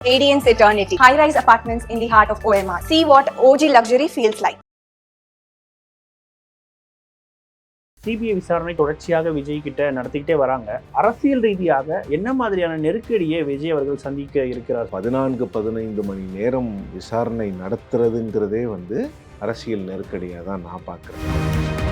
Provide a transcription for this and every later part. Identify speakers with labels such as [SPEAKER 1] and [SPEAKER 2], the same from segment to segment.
[SPEAKER 1] Radiance Eternity, high rise apartments in the heart of OMR. See what OG luxury feels like.
[SPEAKER 2] CBI விசாரணை தொடர்ச்சியாக விஜய் கிட்ட நடத்திக்கிட்டே வராங்க அரசியல் ரீதியாக என்ன மாதிரியான நெருக்கடியை விஜய் அவர்கள் சந்திக்க இருக்கிறார்
[SPEAKER 3] பதினான்கு பதினைந்து மணி நேரம் விசாரணை நடத்துறதுங்கிறதே வந்து அரசியல் நெருக்கடியாக தான் நான் பார்க்குறேன்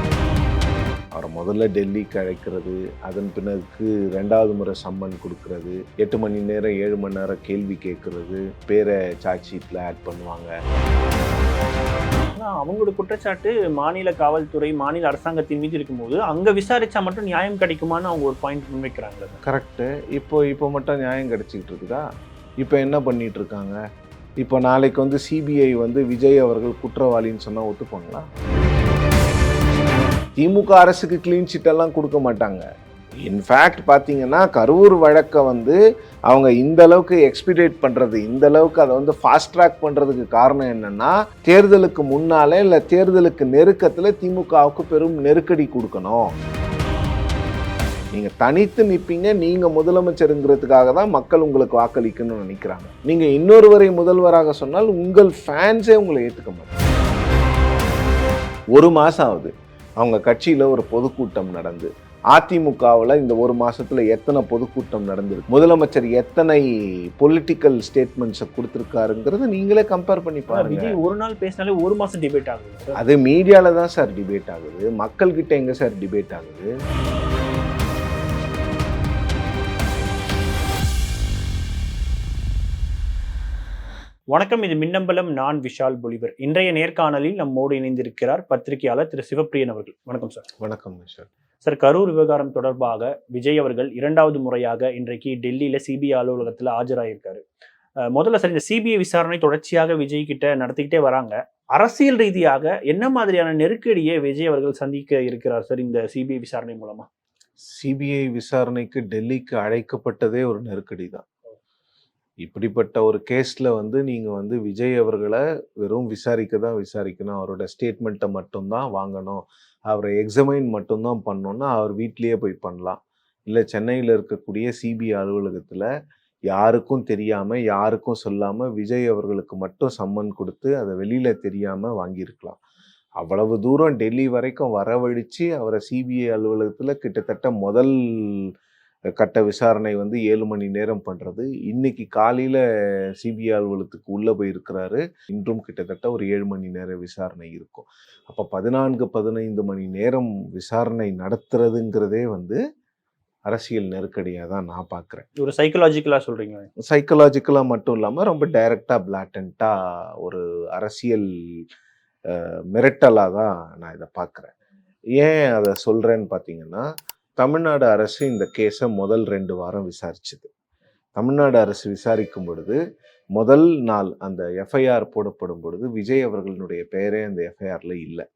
[SPEAKER 3] அவரை முதல்ல டெல்லிக்கு அழைக்கிறது அதன் பின்னருக்கு ரெண்டாவது முறை சம்மன் கொடுக்கறது எட்டு மணி நேரம் ஏழு மணி நேரம் கேள்வி கேட்கறது பேரை சார்ஜ் ஷீட்டில் ஆட் பண்ணுவாங்க.
[SPEAKER 2] அவங்களோட குற்றச்சாட்டு மாநில காவல்துறை மாநில அரசாங்கத்தின் மீது இருக்கும்போது அங்க விசாரிச்சா மட்டும் நியாயம் கிடைக்குமான்னு அவங்க ஒரு பாயிண்ட் முன்வைக்கிறாங்க.
[SPEAKER 3] கரெக்டு இப்போ இப்போ மட்டும் நியாயம் கிடைச்சிக்கிட்டு இருக்குதா? இப்போ என்ன பண்ணிட்டு இருக்காங்க? இப்போ நாளைக்கு வந்து சிபிஐ வந்து விஜய் அவர்கள் குற்றவாளின்னு சொன்னால் ஒத்துப்பாங்களா? திமுக அரசுக்கு க்ளீன் சிட்டெல்லாம் கொடுக்க மாட்டாங்க. இன்ஃபேக்ட் பார்த்தீங்கன்னா கரூர் வழக்கை வந்து அவங்க இந்த அளவுக்கு எக்ஸ்பிடேட் பண்ணுறது இந்த அளவுக்கு அதை வந்து ஃபாஸ்ட் ட்ராக் பண்ணுறதுக்கு காரணம் என்னன்னா தேர்தலுக்கு முன்னாலே இல்லை தேர்தலுக்கு நெருக்கத்தில் திமுகவுக்கு பெரும் நெருக்கடி கொடுக்கணும். நீங்கள் தனித்து நிற்பீங்க நீங்கள் முதலமைச்சருங்கிறதுக்காக தான் மக்கள் உங்களுக்கு வாக்களிக்கணும்னு நினைக்கிறாங்க. நீங்கள் இன்னொருவரை முதல்வராக சொன்னால் உங்கள் ஃபேன்ஸே உங்களை ஏற்றுக்க மாட்டாங்க. ஒரு மாதம் ஆகுது. அவங்க கட்சியில ஒரு பொதுக்கூட்டம் நடந்து அதிமுகவில் இந்த ஒரு மாசத்துல எத்தனை பொதுக்கூட்டம் நடந்திருக்கு முதலமைச்சர் எத்தனை பொலிட்டிக்கல் ஸ்டேட்மெண்ட்ஸை கொடுத்துருக்காருங்கிறத நீங்களே கம்பேர் பண்ணி பாருங்க.
[SPEAKER 2] ஒரு நாள் பேசினாலே ஒரு மாசம் டிபேட் ஆகுது
[SPEAKER 3] அது மீடியால தான் சார் டிபேட் ஆகுது மக்கள்கிட்ட எங்க சார் டிபேட் ஆகுது?
[SPEAKER 2] வணக்கம் இது மின்னம்பலம். நான் விஷால் பொலிவர். இன்றைய நேர்காணலில் நம்மோடு இணைந்திருக்கிறார் பத்திரிகையாளர் திரு சிவப்பிரியன் அவர்கள். வணக்கம் சார்.
[SPEAKER 3] வணக்கம் சார்
[SPEAKER 2] சார் கரூர் விவகாரம் தொடர்பாக விஜய் அவர்கள் இரண்டாவது முறையாக இன்றைக்கு டெல்லியில சிபிஐ அலுவலகத்தில் ஆஜராயிருக்காரு. அஹ் முதல்ல சார் இந்த சிபிஐ விசாரணை தொடர்ச்சியாக விஜய் கிட்ட நடத்திக்கிட்டே வராங்க. அரசியல் ரீதியாக என்ன மாதிரியான நெருக்கடியை விஜய் அவர்கள் சந்திக்க இருக்கிறார் சார் இந்த சிபிஐ விசாரணை மூலமா?
[SPEAKER 3] சிபிஐ விசாரணைக்கு டெல்லிக்கு அழைக்கப்பட்டதே ஒரு நெருக்கடி தான் இப்படிப்பட்ட ஒரு கேஸில் வந்து நீங்கள் வந்து விஜய் அவர்களை வெறும் விசாரிக்க தான் விசாரிக்கணும். அவரோட ஸ்டேட்மெண்ட்டை மட்டும்தான் வாங்கணும். அவரை எக்ஸமைன் மட்டும்தான் பண்ணோன்னா அவர் வீட்லேயே போய் பண்ணலாம். இல்லை சென்னையில் இருக்கக்கூடிய சிபிஐ அலுவலகத்தில் யாருக்கும் தெரியாமல் யாருக்கும் சொல்லாமல் விஜய் அவர்களுக்கு மட்டும் சம்மன் கொடுத்து அதை வெளியில் தெரியாமல் வாங்கியிருக்கலாம். அவ்வளவு தூரம் டெல்லி வரைக்கும் வரவழித்து அவரை சிபிஐ அலுவலகத்தில் கிட்டத்தட்ட முதல் கட்ட விசாரணை வந்து ஏழு மணி நேரம் பண்ணுறது இன்னைக்கு காலையில் சிபிஐ அலுவலகத்துக்கு உள்ளே போயிருக்கிறாரு. இன்றும் கிட்டத்தட்ட ஒரு ஏழு மணி நேர விசாரணை இருக்கும். அப்போ பதினான்கு பதினைந்து மணி நேரம் விசாரணை நடத்துறதுங்கிறதே வந்து அரசியல் நெருக்கடியாக தான் நான் பார்க்குறேன்
[SPEAKER 2] ஒரு சைக்கலாஜிக்கலா சொல்றீங்க
[SPEAKER 3] சைக்கலாஜிக்கலாக மட்டும் இல்லாமல் ரொம்ப டைரக்டாக பிளாட்டண்ட்டாக ஒரு அரசியல் மிரட்டலாக தான் நான் இதை பார்க்குறேன் ஏன் அதை சொல்கிறேன்னு பார்த்தீங்கன்னா தமிழ்நாடு அரசு இந்த கேஸை முதல் ரெண்டு வாரம் விசாரிச்சுது. தமிழ்நாடு அரசு விசாரிக்கும் பொழுது முதல் நாள் அந்த எஃப்ஐஆர் போடப்படும் பொழுது விஜய் அவர்களுடைய பெயரே அந்த எஃப்ஐஆரில் இல்லை.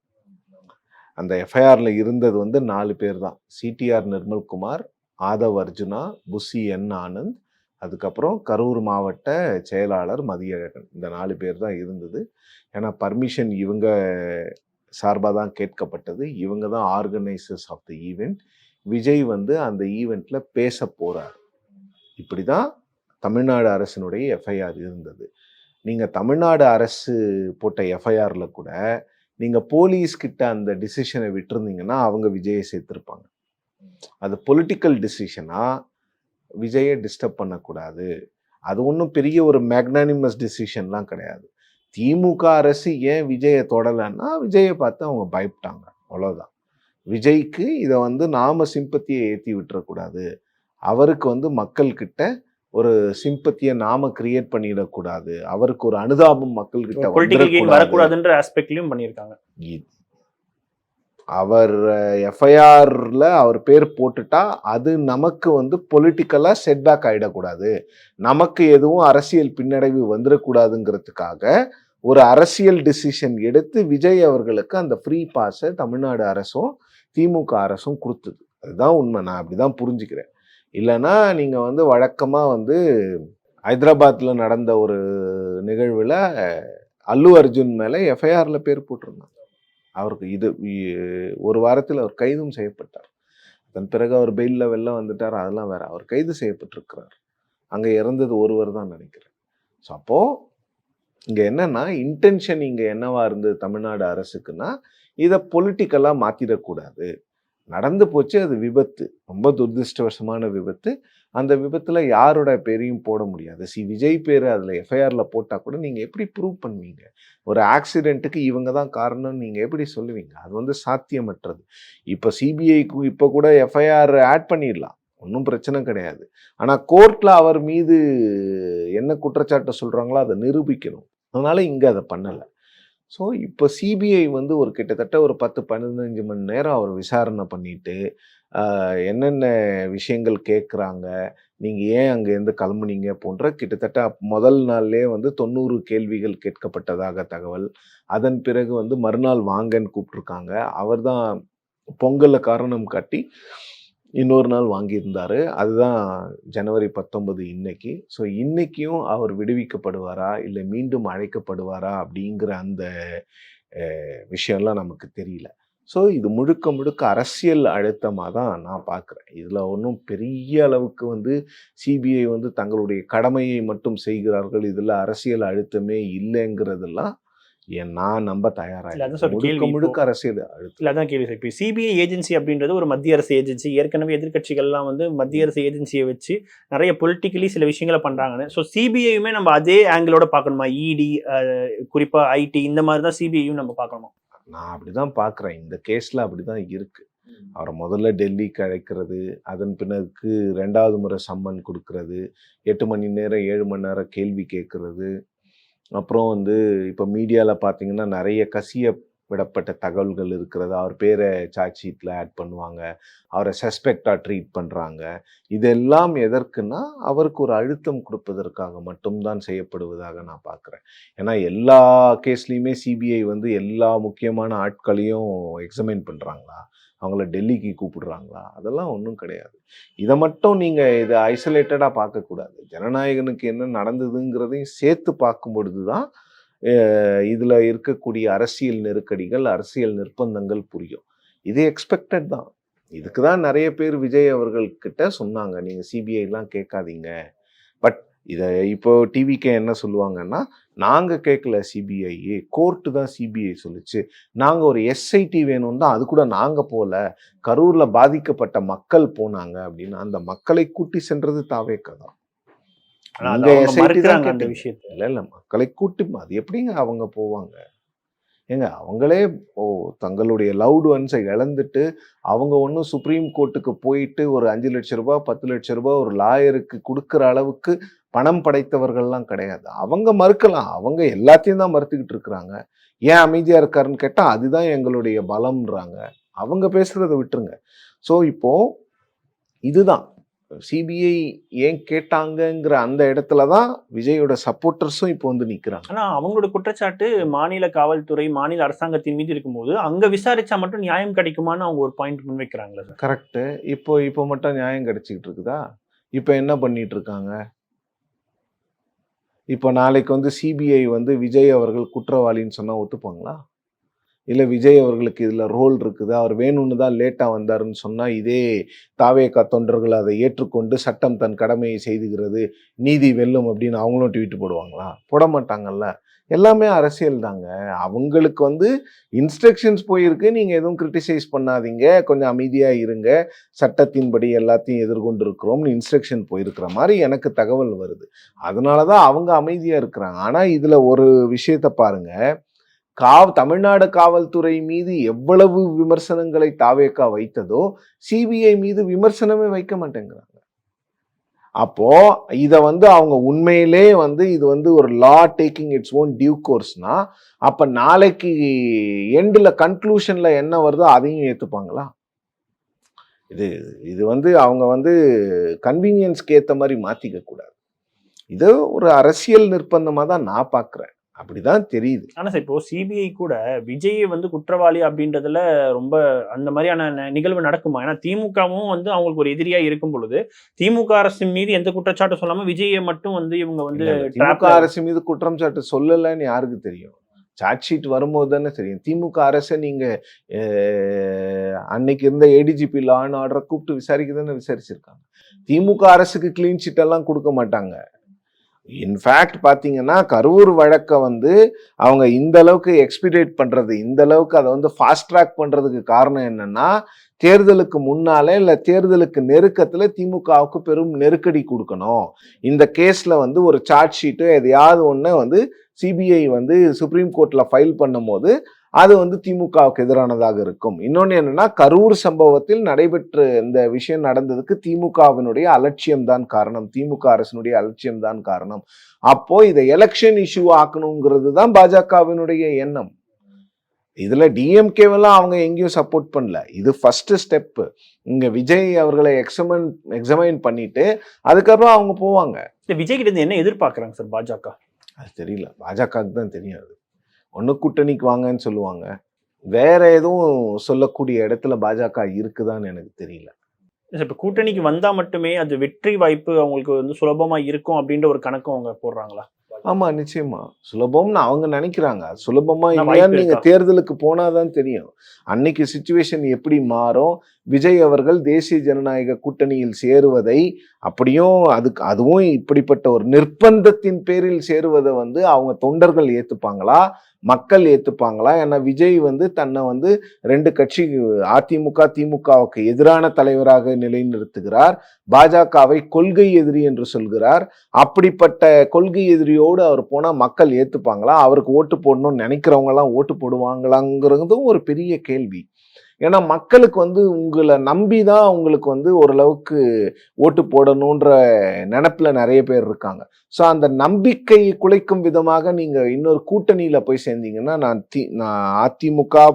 [SPEAKER 3] அந்த எஃப்ஐஆரில் இருந்தது வந்து நாலு பேர் தான். சிடிஆர் நிர்மல்குமார் ஆதவ் அர்ஜுனா புசி என் ஆனந்த் அதுக்கப்புறம் கரூர் மாவட்ட செயலாளர் மதியழகன். இந்த நாலு பேர் தான் இருந்தது. ஏன்னா பர்மிஷன் இவங்க சார்பாக தான் கேட்கப்பட்டது. இவங்க தான் organisers of the event Vijay வந்து அந்த ஈவெண்ட்ல பேச போறார். இப்படி தான் தமிழ்நாடு அரசினுடைய எஃப்ஐஆர் இருந்தது. நீங்கள் தமிழ்நாடு அரசு போட்ட எஃப்ஐஆரில் கூட நீங்கள் போலீஸ்கிட்ட அந்த டிசிஷனை விட்டுருந்தீங்கன்னா அவங்க விஜயை சேர்த்துருப்பாங்க. அது பொலிட்டிக்கல் டிசிஷனாக விஜயை டிஸ்டர்ப் பண்ணக்கூடாது. அது ஒன்றும் பெரிய ஒரு மேக்னானிமஸ் டிசிஷன்லாம் கிடையாது. திமுக அரசு ஏன் விஜயை தொடலைன்னா விஜயை பார்த்து அவங்க பயப்பட்டாங்க. அவ்வளோதான் விஜய்க்கு இதை வந்து நாம சிம்பத்தியை ஏற்றி விட்டுறக்கூடாது. அவருக்கு வந்து மக்கள்கிட்ட ஒரு சிம்பத்தியை நாம கிரியேட் பண்ணிடக்கூடாது. அவருக்கு ஒரு அனுதாபம் மக்கள்கிட்ட.
[SPEAKER 2] வரக்கூடாதுன்ற ஆஸ்பெக்ட்லயும் பண்ணியிருக்காங்க.
[SPEAKER 3] அவர் எஃப்ஐஆர்ல அவர் பேர் போட்டுட்டா அது நமக்கு வந்து பொலிட்டிக்கலா செட்பேக் ஆயிடக்கூடாது. நமக்கு எதுவும் அரசியல் பின்னடைவு வந்துடக்கூடாதுங்கிறதுக்காக ஒரு அரசியல் டிசிஷன் எடுத்து விஜய் அவர்களுக்கு அந்த ஃப்ரீ பாஸை தமிழ்நாடு அரசும் திமுக அரசும் கொடுத்தது. அதுதான் உண்மை. நான் அப்படிதான் புரிஞ்சுக்கிறேன். இல்லைன்னா நீங்கள் வந்து வழக்கமாக வந்து ஹைதராபாத்தில் நடந்த ஒரு நிகழ்வில் அல்லு அர்ஜுன் மேலே எஃப்ஐஆரில் பேர் போட்டிருந்தாங்க. அவருக்கு இது ஒரு வாரத்தில் அவர் கைதும் செய்யப்பட்டார். அதன் பிறகு அவர் பெயிலில் வெளில வந்துட்டார். அதெல்லாம் வேற. அவர் கைது செய்யப்பட்டிருக்கிறார். அங்கே இறந்தது ஒருவர் தான் நினைக்கிறேன். ஸோ அப்போது இங்கே என்னென்னா இன்டென்ஷன் இங்கே என்னவா இருந்தது தமிழ்நாடு அரசுக்குன்னா இதை பொலிட்டிக்கலாக மாற்றிடக்கூடாது நடந்து போச்சு அது விபத்து. ரொம்ப துரதிருஷ்டவசமான விபத்து. அந்த விபத்தில் யாரோட பேரையும் போட முடியாது. சி. விஜய் பேர் அதில் எஃப்ஐஆரில் போட்டால் கூட நீங்கள் எப்படி ப்ரூவ் பண்ணுவீங்க? ஒரு ஆக்சிடெண்ட்டுக்கு இவங்க தான் காரணம்னு நீங்கள் எப்படி சொல்லுவீங்க? அது வந்து சாத்தியமற்றது. இப்போ சிபிஐக்கு இப்போ கூட எஃப்ஐஆர் ஆட் பண்ணிடலாம். ஒன்றும் பிரச்சனை கிடையாது. ஆனால் கோர்ட்டில் அவர் மீது என்ன குற்றச்சாட்டு சொல்கிறாங்களோ அதை நிரூபிக்கணும். அதனால் இங்கே அதை பண்ணலை. ஸோ இப்போ சிபிஐ வந்து ஒரு கிட்டத்தட்ட ஒரு பத்து பதினஞ்சு மணி நேரம் அவர் விசாரணை பண்ணிட்டு என்னென்ன விஷயங்கள் கேட்குறாங்க நீங்கள் ஏன் அங்கேருந்து கிளம்புனீங்க போன்ற கிட்டத்தட்ட முதல் நாள்லேயே வந்து தொண்ணூறு கேள்விகள் கேட்கப்பட்டதாக தகவல். அதன் பிறகு வந்து மறுநாள் வாங்கன்னு கூப்பிட்ருக்காங்க அவர் தான் பொங்கலை காரணம் காட்டி இன்னொரு நாள் வாங்கியிருந்தார். அதுதான் ஜனவரி பத்தொன்பது இன்னைக்கு. ஸோ இன்றைக்கும் அவர் விடுவிக்கப்படுவாரா? இல்லை மீண்டும் அழைக்கப்படுவாரா? அப்படிங்கிற அந்த விஷயம்லாம் நமக்கு தெரியல. ஸோ இது முழுக்க முழுக்க அரசியல் அழுத்தமாக தான் நான் பார்க்குறேன். இதில் ஒன்றும் பெரிய அளவுக்கு வந்து சிபிஐ வந்து தங்களுடைய கடமையை மட்டும் செய்கிறார்கள். இதில் அரசியல் அழுத்தமே இல்லைங்கிறதெல்லாம் நான் நம்ப தயாராக முழுக்க அரசியல்
[SPEAKER 2] இல்ல அதான் கேள்வி. சார் இப்போ சிபிஐ ஏஜென்சி அப்படின்றது ஒரு மத்திய அரசு ஏஜென்சி ஏற்கனவே எதிர்க்கட்சிகள்லாம் வந்து மத்திய அரசு ஏஜென்சியை வச்சு நிறைய பொலிட்டிக்கலி சில விஷயங்களை பண்றாங்கன்னு. ஸோ சிபிஐயுமே நம்ம அதே ஆங்கிளோட பார்க்கணுமா? E இடி குறிப்பா ஐடி இந்த மாதிரி தான் சிபிஐயும் நம்ம பார்க்கணுமா?
[SPEAKER 3] நான் அப்படிதான் பார்க்குறேன். இந்த கேஸில் அப்படிதான் இருக்கு. அவரை முதல்ல டெல்லிக்கு அழைக்கிறது அதன் பின்னருக்கு ரெண்டாவது முறை சம்மன் கொடுக்கறது எட்டு மணி நேரம் ஏழு மணி நேரம் கேள்வி கேட்கறது அப்புறம் வந்து இப்போ மீடியாவில் பார்த்தீங்கன்னா நிறைய கசிய விடப்பட்ட தகவல்கள் இருக்கிறது. அவர் பேரை சார்ஜ் ஷீட்டில் ஆட் பண்ணுவாங்க. அவரை சஸ்பெக்டாக ட்ரீட் பண்ணுறாங்க இதெல்லாம் எதற்குன்னா அவருக்கு ஒரு அழுத்தம் கொடுப்பதற்காக மட்டும்தான் செய்யப்படுவதாக நான் பார்க்குறேன் ஏன்னா எல்லா கேஸ்லேயுமே சிபிஐ வந்து எல்லா முக்கியமான ஆட்களையும் எக்ஸமைன் பண்ணுறாங்களா அவங்கள டெல்லிக்கு கூப்பிடுறாங்களா? அதெல்லாம் ஒன்றும் கிடையாது. இதை மட்டும் நீங்கள் இதை ஐசோலேட்டடாக பார்க்கக்கூடாது. ஜனநாயகனுக்கு என்ன நடந்ததுங்கிறதையும் சேர்த்து பார்க்கும் பொழுது தான் இதில் இருக்கக்கூடிய அரசியல் நெருக்கடிகள் அரசியல் நிர்பந்தங்கள் புரியும். இது எக்ஸ்பெக்டட் தான். இதுக்கு தான் நிறைய பேர் விஜய் அவர்கள்கிட்ட சொன்னாங்க. நீங்கள் சிபிஐலாம் கேட்காதீங்க. இதை இப்போ டிவிக்கே என்ன சொல்லுவாங்கன்னா நாங்கள் கேட்கல சிபிஐ கோர்ட்டு தான் சிபிஐ சொல்லுச்சு. நாங்கள் ஒரு எஸ்ஐடி வேணும் தான் அது கூட நாங்கள் போகல கரூரில் பாதிக்கப்பட்ட மக்கள் போனாங்க அப்படின்னு அந்த மக்களை கூட்டி சென்றது தாவேக்கா தான்.
[SPEAKER 2] அந்த. விஷயத்தை.
[SPEAKER 3] இல்லை இல்லை மக்களை கூட்டி அது எப்படிங்க அவங்க போவாங்க? ஏங்க அவங்களே ஓ தங்களுடைய லவுட் ஒன்ஸை இழந்துட்டு அவங்க ஒன்றும் சுப்ரீம் கோர்ட்டுக்கு போயிட்டு ஒரு அஞ்சு லட்ச ரூபாய் பத்து லட்ச ரூபாய் ஒரு லாயருக்கு கொடுக்குற அளவுக்கு பணம் படைத்தவர்கள்லாம் கிடையாது. அவங்க மறுக்கலாம். அவங்க எல்லாத்தையும் தான் மறுத்துக்கிட்டு இருக்கிறாங்க. ஏன் அமைதியா இருக்காருன்னு கேட்டா அதுதான் எங்களுடைய பலம்ன்றாங்க. அவங்க பேசுறதை விட்டுருங்க. ஸோ இப்போ இதுதான். சிபிஐ ஏன் கேட்டாங்கங்கிற அந்த இடத்துல தான் விஜயோட சப்போர்ட்டர்ஸும் இப்போ வந்து நிக்கிறாங்க.
[SPEAKER 2] ஆனா அவங்களோட குற்றச்சாட்டு மாநில காவல்துறை மாநில அரசாங்கத்தின் மீது இருக்கும்போது அங்க விசாரிச்சா மட்டும் நியாயம் கிடைக்குமான்னு அவங்க ஒரு பாயிண்ட் முன்வைக்கிறாங்களா சார்.
[SPEAKER 3] கரெக்டு இப்போ இப்போ மட்டும் நியாயம் கிடைச்சிக்கிட்டு இருக்குதா? இப்போ என்ன பண்ணிட்டு இருக்காங்க? இப்போ நாளைக்கு வந்து சிபிஐ வந்து விஜய் அவர்கள் குற்றவாளின்னு சொன்னால் ஒத்துப்பாங்களா? இல்லை விஜய் அவர்களுக்கு இதில் ரோல் இருக்குது? அவர் வேணும்னு தான் லேட்டாக வந்தாருன்னு சொன்னால் இதே தாவேக்கா தொண்டர்கள் அதை ஏற்றுக்கொண்டு சட்டம் தன் கடமையை செய்துகிறது நீதி வெல்லும் அப்படின்னு அவங்களும் ட்வீட் போடுவாங்களா? போட மாட்டாங்கல்ல எல்லாமே அரசியல் தாங்க. அவங்களுக்கு வந்து இன்ஸ்ட்ரக்ஷன்ஸ் போயிருக்கு. நீங்கள் எதுவும் கிரிட்டிசைஸ் பண்ணாதீங்க. கொஞ்சம் அமைதியாக இருங்க. சட்டத்தின்படி எல்லாத்தையும் எதிர்கொண்டு இருக்கிறோம்னு இன்ஸ்ட்ரக்ஷன் போயிருக்கிற மாதிரி எனக்கு தகவல் வருது. அதனால தான் அவங்க அமைதியாக இருக்கிறாங்க. ஆனால் இதில் ஒரு விஷயத்த பாருங்க. காவ் தமிழ்நாடு காவல்துறை மீது எவ்வளவு விமர்சனங்களை தாவேக்கா வைத்ததோ சிபிஐ மீது விமர்சனமே வைக்க மாட்டேங்கிறாங்க. அப்போ இதை வந்து அவங்க உண்மையிலே வந்து இது வந்து ஒரு law taking its own due கோர்ஸ்னா அப்ப நாளைக்கு எண்டில் கன்க்ளூஷன்ல என்ன வருதோ அதையும் ஏத்துப்பாங்களா? இது இது வந்து அவங்க வந்து கன்வீனியன்ஸ்க்கு ஏற்ற மாதிரி மாத்திக்க கூடாது. இது ஒரு அரசியல் நிர்பந்தமாக தான் நான் பார்க்குறேன் அப்படிதான் தெரியுது.
[SPEAKER 2] ஆனா சார் இப்போ சிபிஐ கூட விஜய் வந்து குற்றவாளி அப்படின்றதுல ரொம்ப அந்த மாதிரியான நிகழ்வு நடக்குமா? ஏன்னா திமுகவும் வந்து அவங்களுக்கு ஒரு எதிரியா இருக்கும் பொழுது திமுக அரசின் மீது எந்த குற்றச்சாட்டும் சொல்லாம விஜயை மட்டும் வந்து இவங்க வந்து
[SPEAKER 3] திமுக அரசு மீது குற்றம் சாட்டு சொல்லலைன்னு யாருக்கு தெரியும்? சார்ஜ் ஷீட் வரும்போது தானே தெரியும். திமுக அரசை நீங்க அஹ், அன்னைக்கு இருந்த ஏடிஜிபி லா அண்ட் ஆர்டரை கூப்பிட்டு விசாரிக்க தானே விசாரிச்சிருக்காங்க. திமுக அரசுக்கு கிளீன் ஷீட் எல்லாம் கொடுக்க மாட்டாங்க. இன்ஃபேக்ட் பார்த்தீங்கன்னா கரூர் வழக்கை வந்து அவங்க இந்த அளவுக்கு எக்ஸ்பிடேட் பண்ணுறது இந்த அளவுக்கு அதை வந்து ஃபாஸ்ட் ட்ராக் பண்ணுறதுக்கு காரணம் என்னன்னா தேர்தலுக்கு முன்னாலே இல்லை தேர்தலுக்கு நெருக்கத்தில் திமுகவுக்கு பெரும் நெருக்கடி கொடுக்கணும். இந்த கேஸில் வந்து ஒரு சார்ஜ் ஷீட்டு எதையாவது ஒன்று வந்து சிபிஐ வந்து சுப்ரீம் கோர்ட்டில் ஃபைல் பண்ணும்போது அது வந்து திமுகவுக்கு எதிரானதாக இருக்கும். இன்னொன்னு என்னன்னா கரூர் சம்பவத்தில் நடைபெற்ற இந்த விஷயம் நடந்ததுக்கு திமுகவினுடைய அலட்சியம் தான் காரணம். திமுக அரசினுடைய அலட்சியம் தான் காரணம். அப்போ இதை எலெக்ஷன் இஷ்யூ ஆக்கணுங்கிறது தான் பாஜகவினுடைய எண்ணம். இதுல டிஎம்கேவெல்லாம் அவங்க எங்கேயும் சப்போர்ட் பண்ணல. இது ஃபர்ஸ்ட் ஸ்டெப் இங்க விஜய் அவர்களை எக்ஸமன் எக்ஸமைன் பண்ணிட்டு அதுக்கப்புறம் அவங்க போவாங்க.
[SPEAKER 2] இல்ல விஜய் கிட்ட இருந்து என்ன எதிர்பார்க்கறாங்க சார் பாஜக?
[SPEAKER 3] அது தெரியல. பாஜகவுக்கு தான் தெரியும் அது ஒன்று கூட்டணிக்கு வாங்கன்னு சொல்லுவாங்க. வேற எதுவும் சொல்லக்கூடிய இடத்துல பாஜக இருக்குதான்னு எனக்கு தெரியல.
[SPEAKER 2] இப்ப கூட்டணிக்கு வந்தா மட்டுமே அது வெற்றி வாய்ப்பு அவங்களுக்கு வந்து சுலபமா இருக்கும் அப்படின்ற ஒரு கணக்கு அவங்க போடுறாங்களா?
[SPEAKER 3] ஆமா நிச்சயமா. சுலபம்னு அவங்க நினைக்கிறாங்க. சுலபமா இல்லையான்னு நீங்க? தேர்தலுக்கு போனாதான் தெரியும். அன்னைக்கு சுச்சுவேஷன் எப்படி மாறும்? விஜய் அவர்கள் தேசிய ஜனநாயக கூட்டணியில் சேருவதை அப்படியும் அதுக்கு அதுவும் இப்படிப்பட்ட ஒரு நிர்பந்தத்தின் பேரில் சேருவதை வந்து அவங்க தொண்டர்கள் ஏற்றுப்பாங்களா மக்கள் ஏற்றுப்பாங்களா ஏன்னா விஜய் வந்து தன்னை வந்து ரெண்டு கட்சி அதிமுக திமுகவுக்கு எதிரான தலைவராக நிலைநிறுத்துகிறார். பாஜகவை கொள்கை எதிரி என்று சொல்கிறார். அப்படிப்பட்ட கொள்கை எதிரியோடு அவர் போனால் மக்கள் ஏற்றுப்பாங்களா அவருக்கு ஓட்டு போடணும்னு நினைக்கிறவங்கலாம் ஓட்டு போடுவாங்களாங்கிறதும் ஒரு பெரிய கேள்வி. ஏன்னா மக்களுக்கு வந்து உங்களை நம்பி தான் உங்களுக்கு வந்து ஓரளவுக்கு ஓட்டு போடணுன்ற நினப்பில் நிறைய பேர் இருக்காங்க. ஸோ அந்த நம்பிக்கையை குலைக்கும் விதமாக நீங்கள் இன்னொரு கூட்டணியில் போய் சேர்ந்தீங்கன்னா நான் தி நான் அதிமுக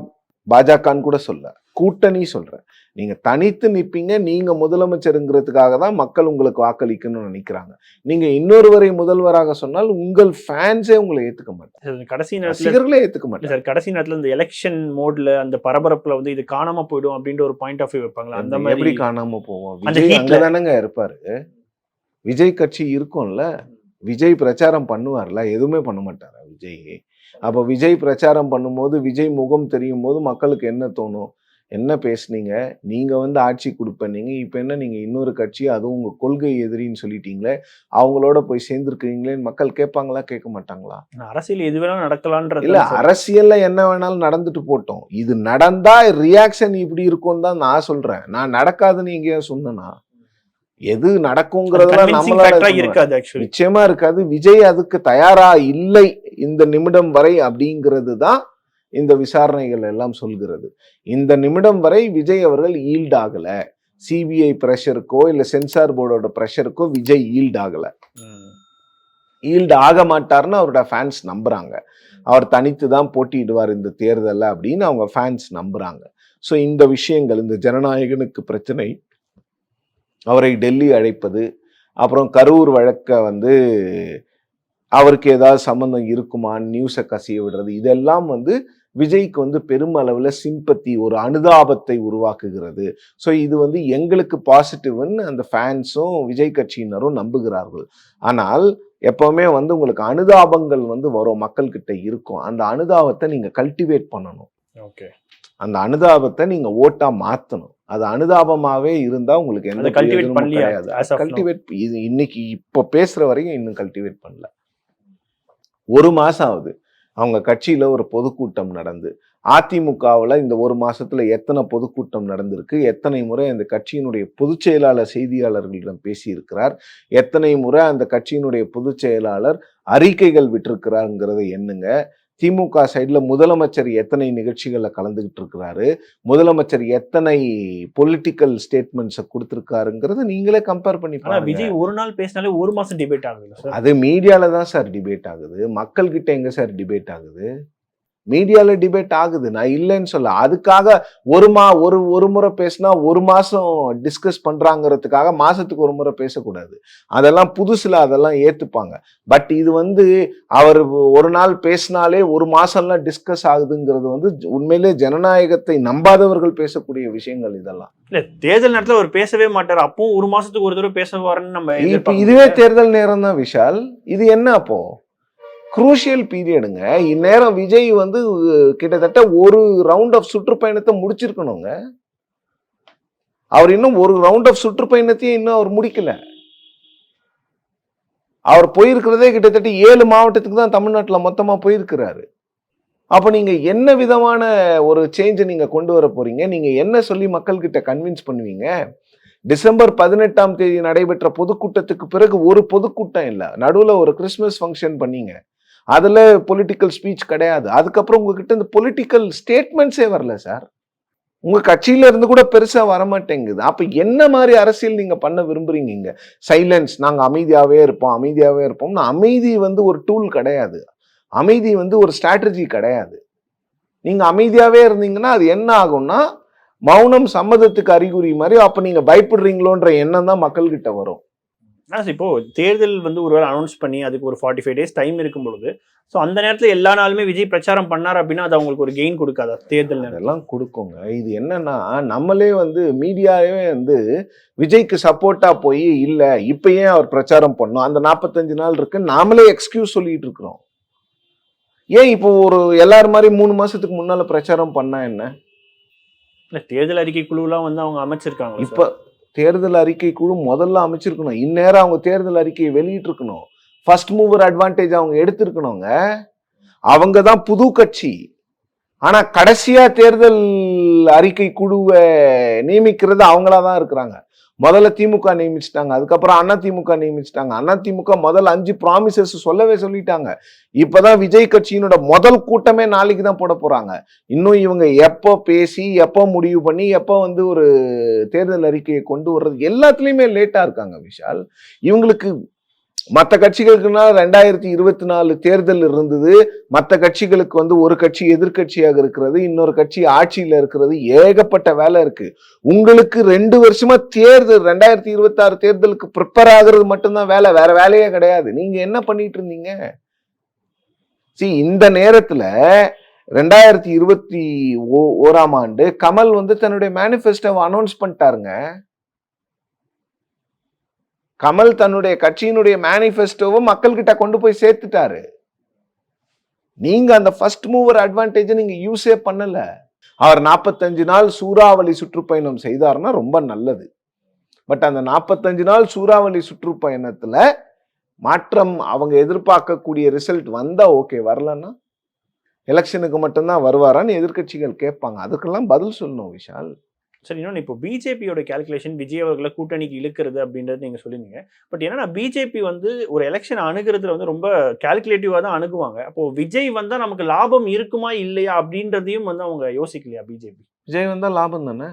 [SPEAKER 3] பாஜகன்னு கூட சொல்ல. கூட்டணி சொல்றேன். நீங்க தனித்து நிப்பீங்க நீங்க முதலமைச்சருங்கிறதுக்காக தான் மக்கள் உங்களுக்கு வாக்களிக்கணும்னு நினைக்கிறாங்க. நீங்க இன்னொருவரை முதல்வராக சொன்னால் உங்கள் ஃபேன்ஸே உங்களை மாட்டாங்க.
[SPEAKER 2] சார், இந்த கடைசி நேரத்துல இல்ல
[SPEAKER 3] மாட்டாங்க.
[SPEAKER 2] சார் கடைசி நேரத்துல இந்த எலெக்ஷன் மோட்ல அந்த பரபரப்புல வந்து இது காணாம போயிடும் அப்படின்ற ஒரு பாயிண்ட் ஆஃப் வியூ வைப்பாங்களா? அந்த
[SPEAKER 3] அந்த எப்படி
[SPEAKER 2] மாதிரி
[SPEAKER 3] காணாம போவோம்?
[SPEAKER 2] heatல-
[SPEAKER 3] அங்கதானங்க இருப்பாரு. விஜய் கட்சி இருக்கும்ல. விஜய் பிரச்சாரம் பண்ணுவார்ல. எதுவுமே பண்ண மாட்டாரா விஜய்? அப்ப விஜய் பிரச்சாரம் பண்ணும்போது விஜய் முகம் தெரியும் போது மக்களுக்கு என்ன தோணும்? என்ன பேசுனீங்க? நீங்க வந்து ஆட்சி கொடுப்பீங்க இப்ப என்ன நீங்க இன்னொரு கட்சி அதுவும் உங்க கொள்கை எதிரின்னு சொல்லிட்டீங்களே அவங்களோட போய் சேர்ந்துருக்கீங்களேன்னு மக்கள் கேட்பாங்களா கேட்க மாட்டாங்களா?
[SPEAKER 2] அரசியல் எது வேணாலும் நடக்கலான்றது
[SPEAKER 3] இல்ல அரசியல்ல என்ன வேணாலும் நடந்துட்டு போட்டோம். இது நடந்தா ரியாக்ஷன் இப்படி இருக்கும் தான் நான் சொல்றேன். நான் நடக்காதுன்னு எங்கேயோ சொன்னேனா எது நடக்குங்கிறதெல்லாம் நம்மளால
[SPEAKER 2] இருக்காது
[SPEAKER 3] நிச்சயமா இருக்காது. விஜய் அதுக்கு தயாரா இல்லை இந்த நிமிடம் வரை அப்படிங்கிறது தான் இந்த விசாரணைகள் எல்லாம் சொல்கிறது. இந்த நிமிடம் வரை விஜய் அவர்கள் ஈல்ட் ஆகல சிபிஐ பிரஷருக்கோ இல்ல சென்சார் போர்டோட பிரஷருக்கோ விஜய் ஈல்ட் ஆகல ஈல்டு ஆக மாட்டார்னு அவரோட ஃபேன்ஸ் நம்புறாங்க. அவர் தனித்து தான் போட்டியிடுவார் இந்த தேர்தலில் அப்படின்னு அவங்க ஃபேன்ஸ் நம்புறாங்க. ஸோ இந்த விஷயங்கள் இந்த ஜனநாயகனுக்கு பிரச்சனை அவரை டெல்லி அழைப்பது அப்புறம் கரூர் வழக்க வந்து அவருக்கு ஏதாவது சம்மந்தம் இருக்குமான்னு நியூஸை கசிய விடுறது இதெல்லாம் வந்து விஜய்க்கு வந்து பெருமளவில் சிம்பத்தி ஒரு அனுதாபத்தை உருவாக்குகிறது. ஸோ இது வந்து எங்களுக்கு பாசிட்டிவ்னு அந்த ஃபேன்ஸும் விஜய் கட்சியினரும் நம்புகிறார்கள். ஆனால் எப்பவுமே வந்து உங்களுக்கு அனுதாபங்கள் வந்து வரும் மக்கள்கிட்ட இருக்கும். அந்த அனுதாபத்தை நீங்க கல்டிவேட் பண்ணணும்.
[SPEAKER 2] ஓகே
[SPEAKER 3] அந்த அனுதாபத்தை நீங்க ஓட்டா மாத்தணும். அது அனுதாபமாவே இருந்தா உங்களுக்கு எந்த
[SPEAKER 2] பண்ணலையா?
[SPEAKER 3] கிடையாது. கல்டிவேட் இது இன்னைக்கு இப்போ பேசுற வரைக்கும் இன்னும் கல்டிவேட் பண்ணல. ஒரு மாசம் ஆகுது. அவங்க கட்சியில் ஒரு பொதுக்கூட்டம் நடந்து அதிமுகவில் இந்த ஒரு மாதத்தில் எத்தனை பொதுக்கூட்டம் நடந்திருக்கு எத்தனை முறை அந்த கட்சியினுடைய பொதுச் செயலாளர் செய்தியாளர்களிடம் பேசியிருக்கிறார் எத்தனை முறை அந்த கட்சியினுடைய பொதுச் செயலாளர் அறிக்கைகள் விட்டிருக்கிறாருங்கிறத எண்ணுங்க. திமுக சைடுல முதலமைச்சர் எத்தனை நிகழ்ச்சிகளில் கலந்துகிட்டு இருக்கிறாரு முதலமைச்சர் எத்தனை பொலிட்டிக்கல் ஸ்டேட்மெண்ட்ஸை கொடுத்துருக்காருங்கிறத நீங்களே கம்பேர் பண்ணி
[SPEAKER 2] விஜய் ஒரு நாள் பேசினாலே ஒரு மாசம் டிபேட் ஆகுது சார்
[SPEAKER 3] அது மீடியால தான் சார் டிபேட் ஆகுது. மக்கள் கிட்ட எங்க சார் டிபேட் ஆகுது? மீடியால டிபேட் ஆகுது. நான் இல்லைன்னு சொல்ல அதுக்காக ஒரு மா ஒரு ஒரு முறை பேசினா ஒரு மாசம் டிஸ்கஸ் பண்றாங்கிறதுக்காக மாசத்துக்கு ஒரு முறை பேசக்கூடாது. அதெல்லாம் புதுசுல அதெல்லாம் ஏத்துப்பாங்க. பட் இது வந்து அவர் ஒரு நாள் பேசினாலே ஒரு மாசம்லாம் டிஸ்கஸ் ஆகுதுங்கிறது வந்து உண்மையிலே ஜனநாயகத்தை நம்பாதவர்கள் பேசக்கூடிய விஷயங்கள் இதெல்லாம்.
[SPEAKER 2] இல்ல தேர்தல் நேரத்துல அவர் பேசவே மாட்டாரு. அப்பவும் ஒரு மாசத்துக்கு ஒரு தடவை பேசுவாருன்னு நம்ம
[SPEAKER 3] இப்ப இதுவே. தேர்தல் நேரம் தான் விஷால். இது என்ன அப்போ? குரூஷியல் பீரியடுங்க இந்நேரம் விஜய் வந்து கிட்டத்தட்ட ஒரு ரவுண்ட் ஆஃப் சுற்றுப்பயணத்தை முடிச்சிருக்கணுங்க. அவர் இன்னும் ஒரு ரவுண்ட் ஆஃப் சுற்றுப்பயணத்தையும் இன்னும் அவர் முடிக்கல. அவர் போயிருக்கிறதே கிட்டத்தட்ட ஏழு மாவட்டத்துக்கு தான் தமிழ்நாட்டில் மொத்தமாக போயிருக்கிறாரு. அப்போ நீங்கள் என்ன விதமான ஒரு சேஞ்சை நீங்கள் கொண்டு வர போறீங்க? நீங்கள் என்ன சொல்லி மக்கள்கிட்ட கன்வின்ஸ் பண்ணுவீங்க? டிசம்பர் பதினெட்டாம் தேதி நடைபெற்ற பொதுக்கூட்டத்துக்கு பிறகு ஒரு பொதுக்கூட்டம் இல்லை. நடுவில் ஒரு கிறிஸ்மஸ் ஃபங்க்ஷன் பண்ணீங்க. அதில் பொலிட்டிக்கல் ஸ்பீச் கிடையாது. அதுக்கப்புறம் உங்ககிட்ட இந்த பொலிட்டிக்கல் ஸ்டேட்மெண்ட்ஸே வரல சார் உங்கள் கட்சியில இருந்து கூட பெருசாக வரமாட்டேங்குது. அப்போ என்ன மாதிரி அரசியல் நீங்கள் பண்ண விரும்புறீங்க இங்கே? சைலன்ஸ் நாங்கள் அமைதியாகவே இருப்போம் அமைதியாகவே இருப்போம்னு அமைதி வந்து ஒரு டூல் கிடையாது. அமைதி வந்து ஒரு ஸ்ட்ராட்டஜி கிடையாது. நீங்கள் அமைதியாகவே இருந்தீங்கன்னா அது என்ன ஆகும்னா மௌனம் சம்மதத்துக்கு அறிகுறி மாதிரி அப்போ நீங்கள் பயப்படுறீங்களோன்ற எண்ணம் தான் மக்கள்கிட்ட வரும்.
[SPEAKER 2] ஆனா சார், இப்போ தேர்தல் வந்து ஒருவேளை அனௌன்ஸ் பண்ணி அதுக்கு ஒரு ஃபார்ட்டி ஃபைவ் டேஸ் டைம் இருக்கும் பொழுது ஸோ அந்த நேரத்தில் எல்லா நாளுமே விஜய் பிரச்சாரம் பண்ணார் அப்படின்னா அது அவங்களுக்கு ஒரு கெயின் கொடுக்காதா? தேர்தல்
[SPEAKER 3] அதெல்லாம் கொடுக்குங்க. இது என்னன்னா நம்மளே வந்து மீடியாவே வந்து விஜய்க்கு சப்போர்ட்டா போய் இல்ல இப்ப ஏன் அவர் பிரச்சாரம் பண்ணும் அந்த நாற்பத்தஞ்சு நாள் இருக்கு நாமளே எக்ஸ்கியூஸ் சொல்லிட்டு இருக்கிறோம். ஏன் இப்போ ஒரு எல்லாரும் மாதிரி மூணு மாசத்துக்கு முன்னால பிரச்சாரம் பண்ணா என்ன?
[SPEAKER 2] இல்ல தேர்தல் அறிக்கை குழுலாம் வந்து அவங்க அமைச்சிருக்காங்க
[SPEAKER 3] இப்ப தேர்தல் அறிக்கை குழு முதல்ல அமைச்சிருக்கணும். இந்நேரம் அவங்க தேர்தல் அறிக்கையை வெளியிட்டிருக்கணும். ஃபர்ஸ்ட் மூவர் அட்வான்டேஜ் அவங்க எடுத்திருக்கணுங்க. அவங்க தான் புது கட்சி. ஆனால் கடைசியாக தேர்தல் அறிக்கை குழுவை நியமிக்கிறது அவங்களா தான் இருக்கிறாங்க. முதல்ல திமுக நியமிச்சிட்டாங்க அதுக்கப்புறம் அண்ணா திமுக நியமிச்சிட்டாங்க. அண்ணா திமுக முதல் அஞ்சு ப்ராமிசஸ் சொல்லவே சொல்லிட்டாங்க. இப்போதான் விஜய் கட்சியினோட முதல் கூட்டமே நாளைக்கு தான் போட போறாங்க. இன்னும் இவங்க எப்போ பேசி எப்போ முடிவு பண்ணி எப்போ வந்து ஒரு தேர்தல் அறிக்கையை கொண்டு வர்றது எல்லாத்துலேயுமே லேட்டாக இருக்காங்க விஷால். இவங்களுக்கு மற்ற கட்சிகளுக்குன்னா ரெண்டாயிரத்தி இருபத்தி நாலு தேர்தல் இருந்தது. மற்ற கட்சிகளுக்கு வந்து ஒரு கட்சி எதிர்க்கட்சியாக இருக்கிறது இன்னொரு கட்சி ஆட்சியில் இருக்கிறது. ஏகப்பட்ட வேலை இருக்கு. உங்களுக்கு ரெண்டு வருஷமா தேர்தல் ரெண்டாயிரத்தி இருபத்தி ஆறு தேர்தலுக்கு ப்ரிப்பேர் ஆகுறது மட்டும்தான் வேலை வேற வேலையே கிடையாது. நீங்க என்ன பண்ணிட்டு இருந்தீங்க? சி இந்த நேரத்துல ரெண்டாயிரத்தி இருபத்தி ஓ- ஓராம் ஆண்டு கமல் வந்து தன்னுடைய மேனிஃபெஸ்டோவை அனௌன்ஸ் பண்ணிட்டாருங்க. கமல் தன்னுடைய கட்சியினுடைய மேனிஃபெஸ்டோவும் மக்கள்கிட்ட கொண்டு போய் சேர்த்துட்டாரு. நீங்க அந்த ஃபர்ஸ்ட் மூவர் அட்வான்டேஜை நீங்க யூஸே பண்ணல. அவர் நாற்பத்தஞ்சு நாள் சூறாவளி சுற்றுப்பயணம் செய்தாருன்னா ரொம்ப நல்லது. பட் அந்த நாற்பத்தஞ்சு நாள் சூறாவளி சுற்றுப்பயணத்துல மாற்றம் அவங்க எதிர்பார்க்கக்கூடிய ரிசல்ட் வந்தா ஓகே வரலன்னா? எலெக்ஷனுக்கு மட்டும்தான் வருவாரான்னு எதிர்க்கட்சிகள் கேட்பாங்க. அதுக்கெல்லாம் பதில் சொல்லணும் விஷால்.
[SPEAKER 2] சரி இன்னொன்று இப்போ பிஜேபியோட கேல்குலேஷன் விஜய் அவர்களை கூட்டணிக்கு இழுக்கிறது அப்படின்றது நீங்கள் சொல்லியிருந்தீங்க. பட் என்னன்னா பிஜேபி வந்து ஒரு எலெக்ஷன் அணுகிறதுல வந்து ரொம்ப கால்குலேட்டிவா தான் அணுகுவாங்க. அப்போ விஜய் வந்தால் நமக்கு லாபம் இருக்குமா இல்லையா அப்படின்றதையும் வந்து அவங்க யோசிக்கலையா பிஜேபி
[SPEAKER 3] விஜய் வந்தால் லாபம் தானே?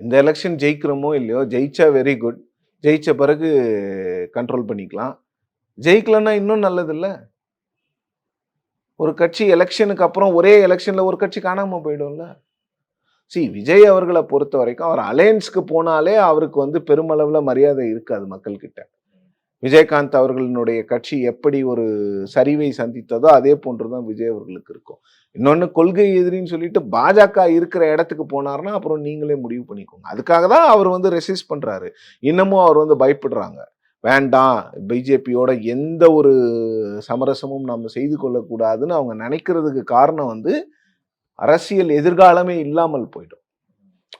[SPEAKER 3] இந்த எலெக்ஷன் ஜெயிக்கிறோமோ இல்லையோ ஜெயிச்சா வெரி குட் ஜெயிச்ச பிறகு கண்ட்ரோல் பண்ணிக்கலாம். ஜெயிக்கலன்னா இன்னும் நல்லதில்ல ஒரு கட்சி எலெக்ஷனுக்கு அப்புறம் ஒரே எலெக்ஷனில் ஒரு கட்சி காணாமல் போயிடும்ல. சி விஜய் அவர்களை பொறுத்த வரைக்கும் அவர் அலையன்ஸ்க்கு போனாலே அவருக்கு வந்து பெருமளவில் மரியாதை இருக்காது மக்கள்கிட்ட. விஜயகாந்த் அவர்களினுடைய கட்சி எப்படி ஒரு சரிவை சந்தித்ததோ அதே போன்று தான் விஜய் அவர்களுக்கு இருக்கும். இன்னொன்று கொள்கை எதிரின்னு சொல்லிட்டு பாஜக இருக்கிற இடத்துக்கு போனாருன்னா அப்புறம் நீங்களே முடிவு பண்ணிக்கோங்க. அதுக்காக தான் அவர் வந்து ரெசிஸ்ட் பண்ணுறாரு இன்னமும் அவர் வந்து பயப்படுறாங்க. வேண்டாம் பிஜேபியோட எந்த ஒரு சமரசமும் நம்ம செய்து கொள்ளக்கூடாதுன்னு அவங்க நினைக்கிறதுக்கு காரணம் வந்து அரசியல் எதிர்காலமே இல்லாமல் போயிடும்.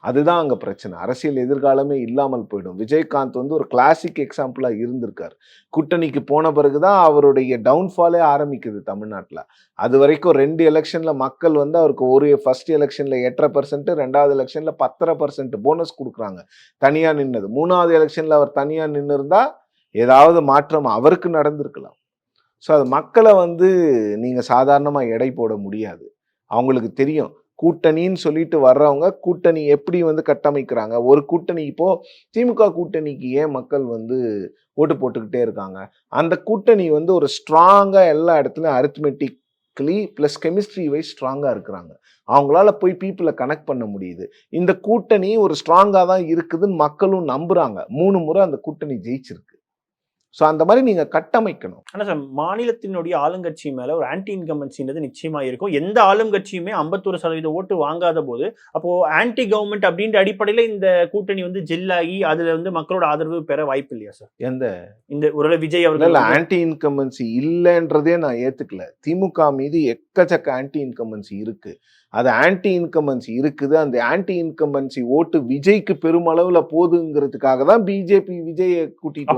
[SPEAKER 3] அதுதான் அங்கே பிரச்சனை. அரசியல் எதிர்காலமே இல்லாமல் போயிடும். விஜயகாந்த் வந்து ஒரு கிளாசிக் எக்ஸாம்பிளாக இருந்திருக்கார். கூட்டணிக்கு போன பிறகு தான் அவருடைய டவுன்ஃபாலே ஆரம்பிக்குது தமிழ்நாட்டில். அது வரைக்கும் ரெண்டு எலெக்ஷனில் மக்கள் வந்து அவருக்கு ஒரு ஃபர்ஸ்ட் எலெக்ஷனில் எட்டரை பர்சன்ட் ரெண்டாவது எலெக்ஷனில் பத்தரை பர்சன்ட் போனஸ் கொடுக்குறாங்க. தனியாக நின்னது. மூணாவது எலெக்ஷனில் அவர் தனியாக நின்று ஏதாவது மாற்றம் அவருக்கு நடந்திருக்கலாம். ஸோ அது மக்களை வந்து நீங்கள் சாதாரணமாக எடை போட முடியாது. அவங்களுக்கு தெரியும். கூட்டணின்னு சொல்லிட்டு வர்றவங்க கூட்டணி எப்படி வந்து கட்டமைக்கிறாங்க? ஒரு கூட்டணி இப்போ திமுக கூட்டணிக்கு ஏன் மக்கள் வந்து ஓட்டு போட்டுக்கிட்டே இருக்காங்க? அந்த கூட்டணி வந்து ஒரு ஸ்ட்ராங்காக எல்லா இடத்துலயும் அரித்மெட்டிக்லி ப்ளஸ் கெமிஸ்ட்ரி வைஸ் ஸ்ட்ராங்காக இருக்கிறாங்க. அவங்களால போய் பீப்புளை கனெக்ட் பண்ண முடியுது. இந்த கூட்டணி ஒரு ஸ்ட்ராங்காக தான் இருக்குதுன்னு மக்களும் நம்புகிறாங்க மூணு முறை அந்த கூட்டணி ஜெயிச்சிருக்கு. ஸோ அந்த மாதிரி நீங்க கட்டமைக்கணும்.
[SPEAKER 2] ஆனா சார் மாநிலத்தினுடைய ஆளுங்கட்சி மேல ஒரு ஆன்டி இன்கம்பன்சின்றது நிச்சயமா இருக்கும். எந்த ஆளுங்கட்சியுமே ஐம்பத்தொரு சதவீத ஓட்டு வாங்காத போது அப்போ ஆன்டி கவர்மெண்ட் அப்படின்ற அடிப்படையில இந்த கூட்டணி வந்து ஜெல்லாகி அதுல வந்து மக்களோட ஆதரவு பெற வாய்ப்பு இல்லையா சார்
[SPEAKER 3] எந்த?
[SPEAKER 2] இந்த ஒருவேளை விஜய் அவர்கள்
[SPEAKER 3] ஆன்டி இன்கம்பன்சி இல்லைன்றதே நான் ஏத்துக்கல. திமுக மீது எக்கச்சக்க ஆன்டி இன்கம்பன்சி இருக்கு. அது ஆன்டி இன்கம்பன்சி இருக்குது. அந்த ஆன்டி இன்கம்பன்சி ஓட்டு விஜய்க்கு பெருமளவுல போகுதுங்கிறதுக்காக தான் பிஜேபி விஜயை கூட்டிட்டு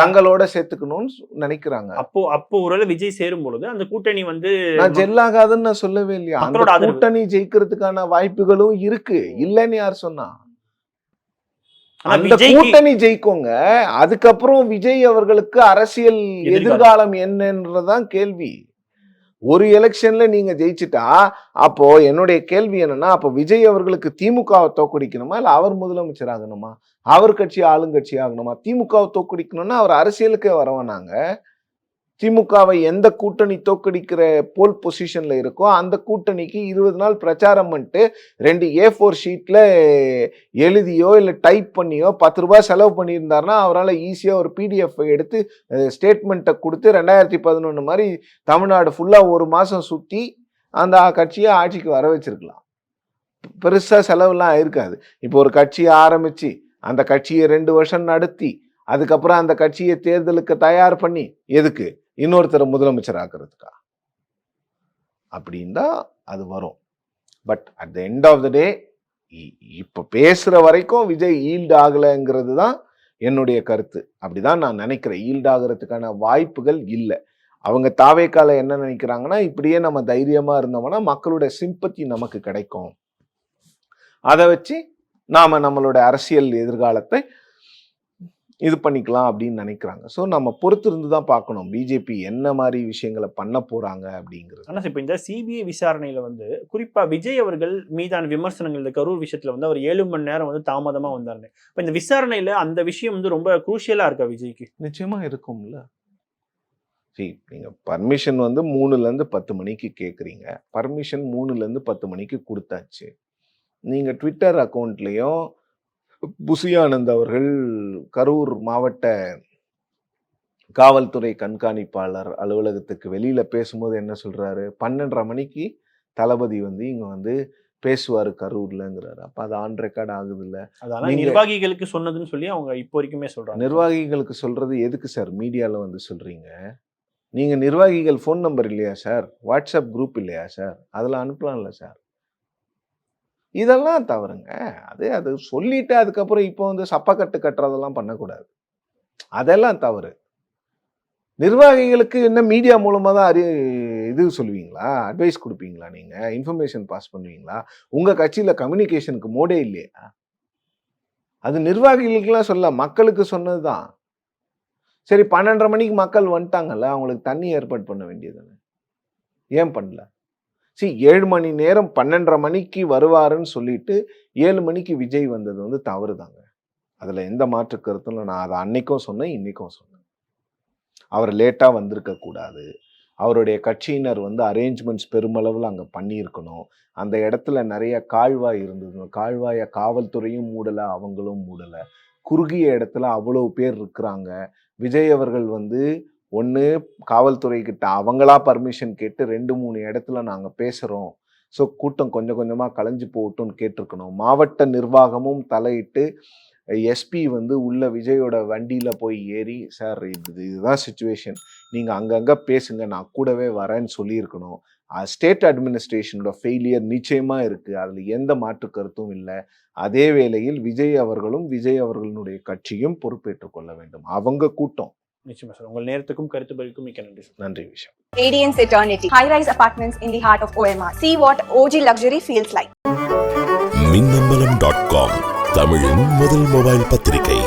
[SPEAKER 3] தங்களோட சேர்த்துக்கணும்னு நினைக்கிறாங்க.
[SPEAKER 2] அப்போ அப்போ ஒருவேளை விஜய் சேரும் பொழுது அந்த கூட்டணி வந்து
[SPEAKER 3] நான் ஜெல் ஆகாதுன்னு நான் சொல்லவே இல்லையா? அந்த. கூட்டணி ஜெயிக்கிறதுக்கான வாய்ப்புகளும் இருக்கு. இல்லைன்னு யார் சொன்னா? அந்த கூட்டணி ஜெயிக்கோங்க. அதுக்கப்புறம் விஜய் அவர்களுக்கு அரசியல்
[SPEAKER 2] எதிர்காலம்.
[SPEAKER 3] என்னன்றதுதான் கேள்வி. ஒரு எலெக்ஷன்ல நீங்க ஜெயிச்சிட்டா அப்போ என்னுடைய கேள்வி என்னன்னா அப்போ விஜய் அவர்களுக்கு திமுகவை தோக்கடிக்கணுமா இல்ல அவர் முதலமைச்சர் ஆகணுமா? அவர் கட்சி ஆளுங்கட்சி ஆகணுமா? திமுகவை தோக்கடிக்கணும்னா அவர் அரசியலுக்கே வரவேனாங்க திமுகவை எந்த கூட்டணி தோக்கடிக்கிற போல் பொசிஷன்ல இருக்கோ அந்த கூட்டணிக்கு இருபது நாள் பிரச்சாரம் பண்ணிட்டு ரெண்டு ஏ ஃபோர் ஷீட்ல எழுதியோ இல்லை டைப் பண்ணியோ பத்து ரூபாய் செலவு பண்ணியிருந்தாருன்னா அவரால் ஈஸியாக ஒரு பிடிஎஃப் எடுத்து ஸ்டேட்மெண்ட்டை கொடுத்து ரெண்டாயிரத்தி பதினொன்று மாதிரி தமிழ்நாடு ஃபுல்லாக ஒரு மாதம் சுற்றி அந்த கட்சியை ஆட்சிக்கு வர வச்சிருக்கலாம். பெருசாக செலவுலாம் இருக்காது இப்போ ஒரு கட்சியை ஆரம்பித்து அந்த கட்சியை ரெண்டு வருஷம் நடத்தி அதுக்கப்புறம் அந்த கட்சியை தேர்தலுக்கு தயார் பண்ணி எதுக்கு? இன்னொருத்தரை முதலமைச்சர் ஆக்குறதுக்கா அப்படின்னா அது வரும். But at the end of the day இப்போ பேசுகிற வரைக்கும் விஜய் ஈல்டு ஆகலைங்கிறது தான் என்னுடைய கருத்து. அப்படிதான் நான் நினைக்கிறேன். ஈல்டு ஆகிறதுக்கான வாய்ப்புகள் இல்லை. அவங்க தாவேக்கால என்ன நினைக்கிறாங்கன்னா இப்படியே நம்ம தைரியமாக இருந்தோம்னா மக்களோட சிம்பத்தி நமக்கு கிடைக்கும். அதை வச்சு நாம் நம்மளோட அரசியல் எதிர்காலத்தை இது பண்ணிக்கலாம் அப்படின்னு நினைக்கிறாங்க. ஸோ நம்ம பொறுத்து இருந்து தான் பார்க்கணும் பிஜேபி என்ன மாதிரி விஷயங்களை பண்ண போறாங்க அப்படிங்கிறது.
[SPEAKER 2] ஆனா இப்ப இந்த சிபிஐ விசாரணையில வந்து குறிப்பா விஜய் அவர்கள் மீதான விமர்சனங்கள் இந்த கரூர் விஷயத்துல வந்து அவர் ஏழு மணி நேரம் வந்து தாமதமா வந்தாரு இப்ப இந்த விசாரணையில அந்த விஷயம் வந்து ரொம்ப குரூஷியலா இருக்கா விஜய்க்கு?
[SPEAKER 3] நிச்சயமா இருக்கும்ல. சரி நீங்க பர்மிஷன் வந்து மூணுல இருந்து பத்து மணிக்கு கேக்குறீங்க. பர்மிஷன் மூணுல இருந்து பத்து மணிக்கு கொடுத்தாச்சு. நீங்க ட்விட்டர் அக்கௌண்ட்லயும் புசி ஆனந்த் அவர்கள் கரூர் மாவட்ட காவல்துறை கண்காணிப்பாளர் அலுவலகத்துக்கு வெளியில பேசும்போது என்ன சொல்றாரு? பன்னெண்டரை மணிக்கு தளபதி வந்து இங்க வந்து பேசுவாரு கரூர்லங்கிறாரு. அப்ப அது ஆன் ரெக்கார்ட் ஆகுது இல்ல
[SPEAKER 2] நிர்வாகிகளுக்கு சொன்னதுன்னு சொல்லி அவங்க இப்போ வரைக்குமே சொல்றாங்க.
[SPEAKER 3] நிர்வாகிகளுக்கு சொல்றது எதுக்கு சார்? மீடியால வந்து சொல்றீங்க? நீங்க நிர்வாகிகள் ஃபோன் நம்பர் இல்லையா சார்? வாட்ஸ்அப் குரூப் இல்லையா சார்? அதில் அனுப்பலாம்ல சார். இதெல்லாம் தவறுங்க. அது அது சொல்லிட்டு அதுக்கப்புறம் இப்போ வந்து சப்பக்கட்டு கட்டுறதெல்லாம் பண்ணக்கூடாது. அதெல்லாம் தவறு. நிர்வாகிகளுக்கு என்ன மீடியா மூலமாக தான் அறி இது சொல்லுவீங்களா? அட்வைஸ் கொடுப்பீங்களா நீங்கள் இன்ஃபர்மேஷன் பாஸ் பண்ணுவீங்களா? உங்கள் கட்சியில் கம்யூனிகேஷனுக்கு மோடே இல்லையா? அது நிர்வாகிகளுக்கெல்லாம் சொல்ல மக்களுக்கு சொன்னதுதான் சரி பன்னெண்டரை மணிக்கு மக்கள் வந்துட்டாங்கல்ல அவங்களுக்கு தண்ணி ஏற்பாடு பண்ண வேண்டியதுதானே? ஏன் பண்ணல? சி ஏழு மணி நேரம் பன்னெண்டரை மணிக்கு வருவாருன்னு சொல்லிட்டு ஏழு மணிக்கு விஜய் வந்தது வந்து தவறு தாங்க அதில் எந்த மாற்று கருத்தும் நான் அதை அன்னைக்கும் சொன்னேன் இன்னைக்கும் சொன்னேன். அவர் லேட்டாக வந்திருக்க கூடாது. அவருடைய கட்சியினர் வந்து அரேஞ்ச்மெண்ட்ஸ் பெருமளவில் அங்கே பண்ணியிருக்கணும். அந்த இடத்துல நிறைய கால்வாய் இருந்தது கால்வாயை காவல்துறையும் மூடலை அவங்களும் மூடலை. குறுகிய இடத்துல அவ்வளோ பேர் இருக்கிறாங்க. விஜய் அவர்கள் வந்து ஒன்று காவல்துறைக்கிட்ட அவங்களா பர்மிஷன் கேட்டு ரெண்டு மூணு இடத்துல நாங்கள் பேசுகிறோம் ஸோ கூட்டம் கொஞ்சம் கொஞ்சமாக கலைஞ்சு போகட்டும்னு கேட்டிருக்கணும். மாவட்ட நிர்வாகமும் தலையிட்டு எஸ்பி வந்து உள்ள விஜயோட வண்டியில் போய் ஏறி சார் இது இதுதான் சுச்சுவேஷன் நீங்கள் அங்கங்கே பேசுங்க. நான் கூடவே வரேன்னு சொல்லியிருக்கணும். ஸ்டேட் அட்மினிஸ்ட்ரேஷனோட ஃபெயிலியர் நிச்சயமாக இருக்குது அதில் எந்த மாற்று கருத்தும் இல்லை. அதே வேளையில் விஜய் அவர்களும் விஜய் அவர்களுடைய கட்சியும் பொறுப்பேற்றுக் கொள்ள வேண்டும். அவங்க கூட்டம்.
[SPEAKER 2] நிச்சயமா சார் உங்கள் நேரத்துக்கும் கருத்து பதிலுக்கும் மிக்க நன்றி சார்
[SPEAKER 3] நன்றி விஷயம்
[SPEAKER 1] Radiance Eternity. High rise apartments in the heart of OMR. See what OG luxury feels like.
[SPEAKER 4] Minnambalam dot com தமிழின் முதல் மொபைல் பத்திரிகை